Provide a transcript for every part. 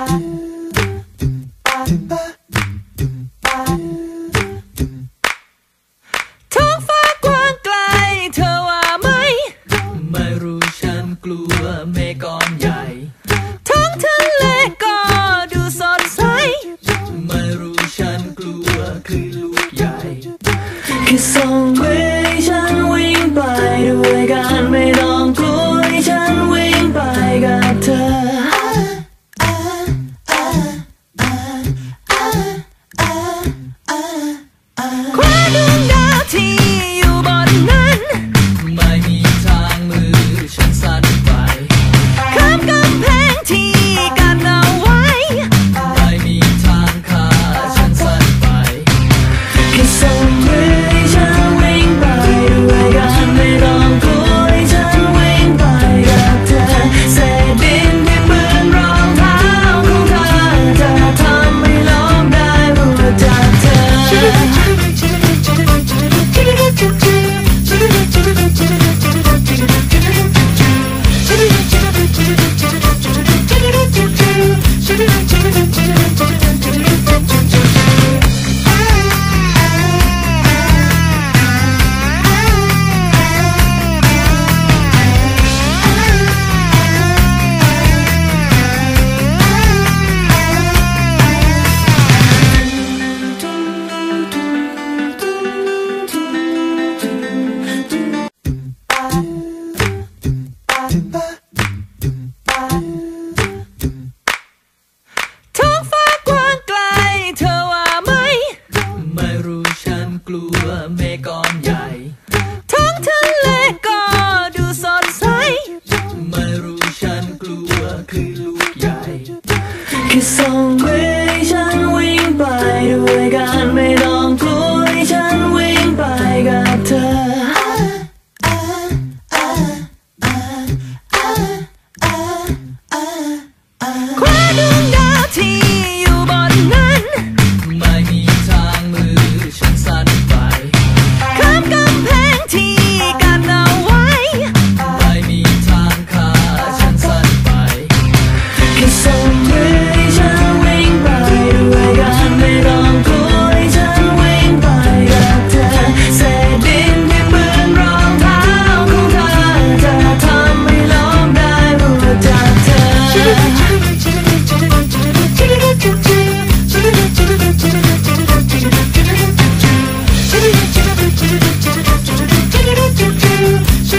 ท้ แค่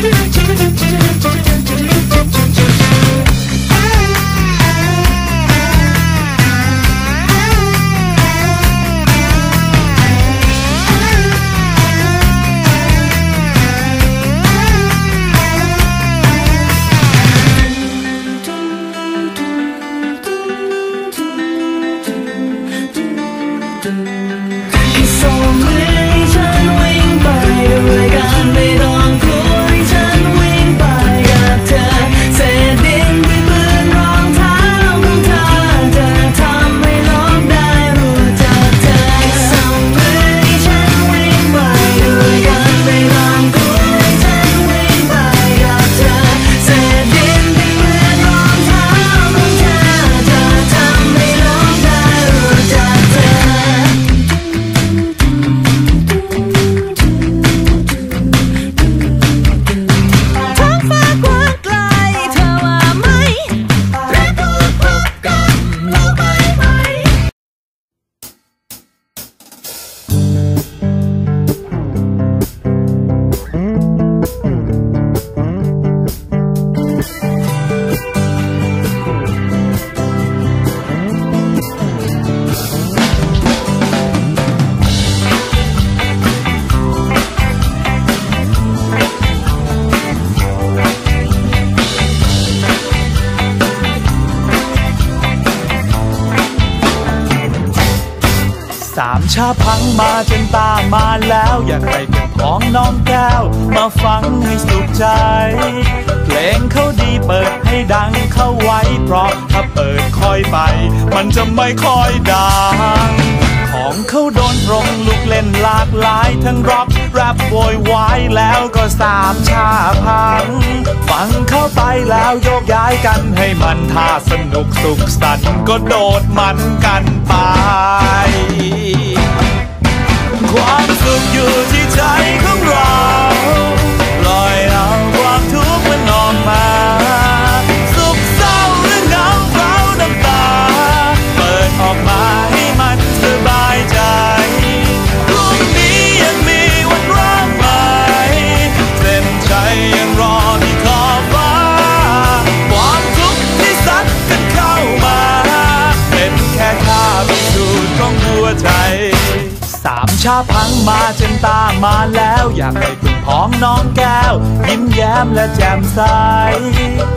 çıkı çıkı çıkı çıkı çıkı ชาพังมาจนตามาแล้ว อยากไปเก็บของน้องแก้ว มาฟังให้สุขใจ เพลงเขาดีเปิดให้ดังเข้าไว้ เพราะถ้าเปิดค่อยไป มันจะไม่ค่อยดัง ของเขาโดนตรงลูกเล่นหลากหลาย ทั้งร็อกแรปโวยวายแล้วก็สามชาพัง ฟังเข้าไปแล้วโยกย้ายกันให้มันท่าสนุกสุขสันต์ก็โดดมันกันไป ความสุขอยู่ที่ใจของเรา ชาพังมาจนตามาแล้ว อยากให้คุณพ้องน้องแก้ว ยิ้มแย้มและแจ่มใส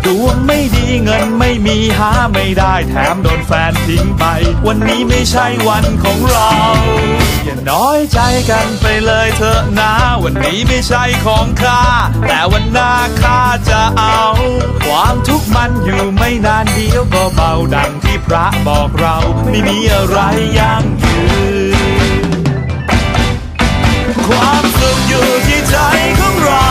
ดวงไม่ดีเงินไม่มีหาไม่ได้แถมโดนแฟนทิ้งไป วันนี้ไม่ใช่วันของเรา อย่าน้อยใจกันไปเลยเถอะนะ วันนี้ไม่ใช่ของข้า แต่วันหน้าข้าจะเอา ความทุกข์มันอยู่ไม่นานเดียวก็เบาดังที่พระบอกเรา ไม่มีอะไรยั่งยืน ความสุขอยู่ที่ใจของเรา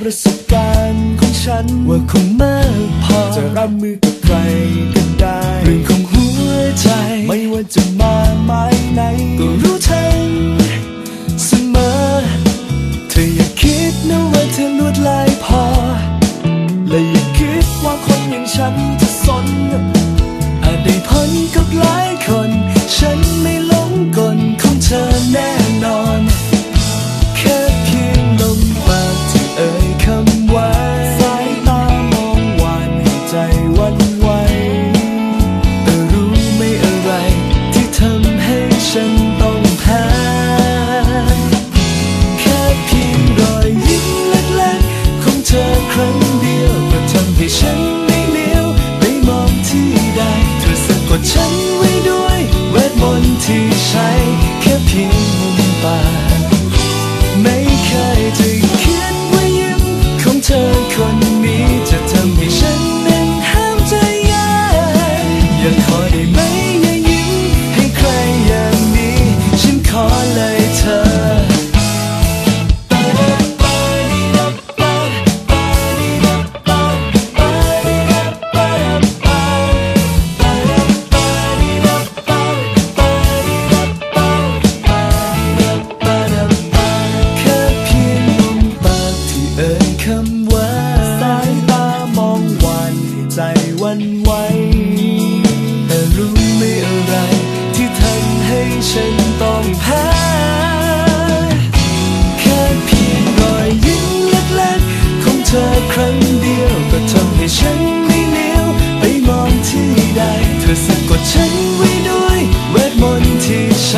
ประสบการณ์ของฉัน ว่าคงมากพอ จะรับมือกับใครก็ได้ เรื่องของหัวใจ ไม่ว่าจะมาไม้ไหน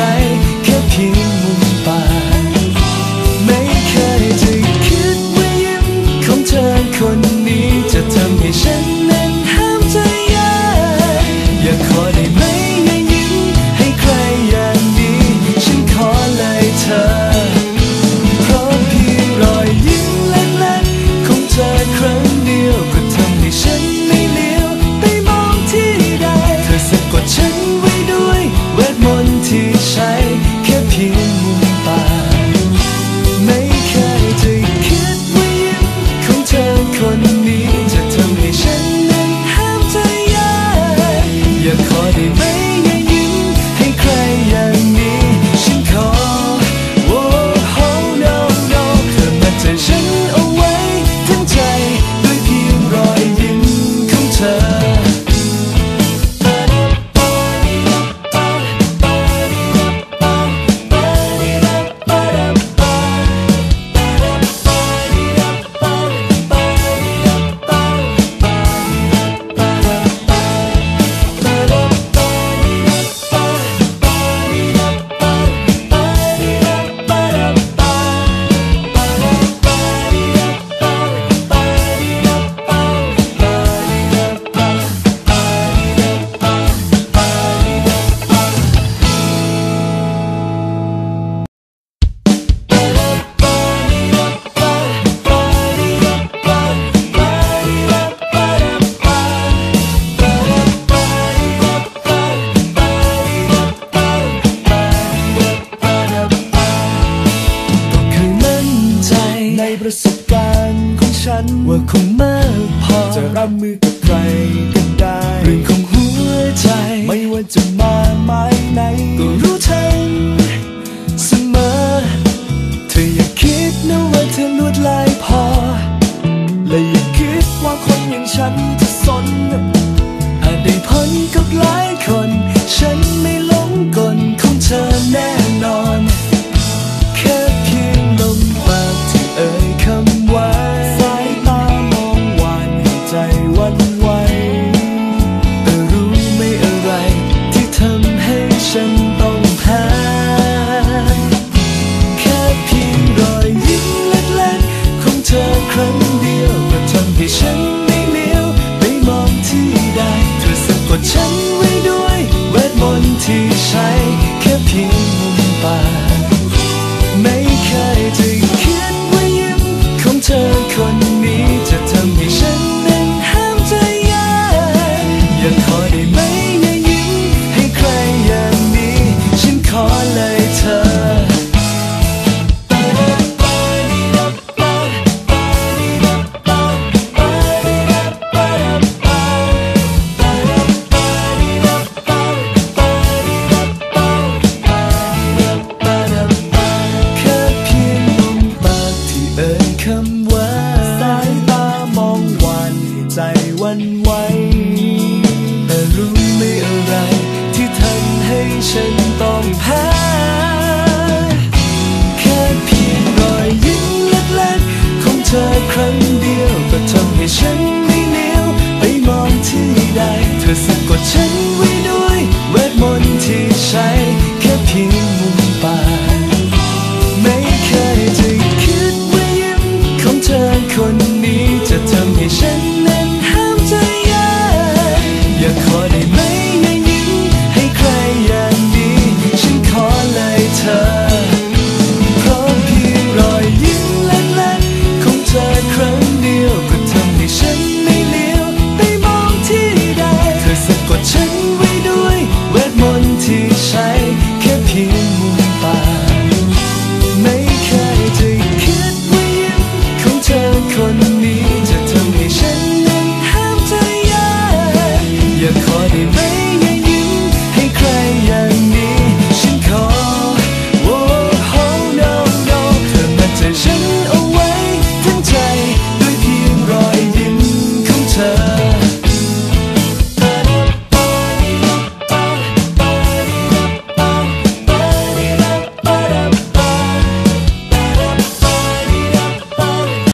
sei. went to ขอได้ไหมยิ้มให้ใครอย่างนี้ ฉันขอเลยเธอคำว่าสายตามองวันใใจวันไหว ให้ฉันไม่เลี้ยวไปมองที่ใด เธอสะกดฉัน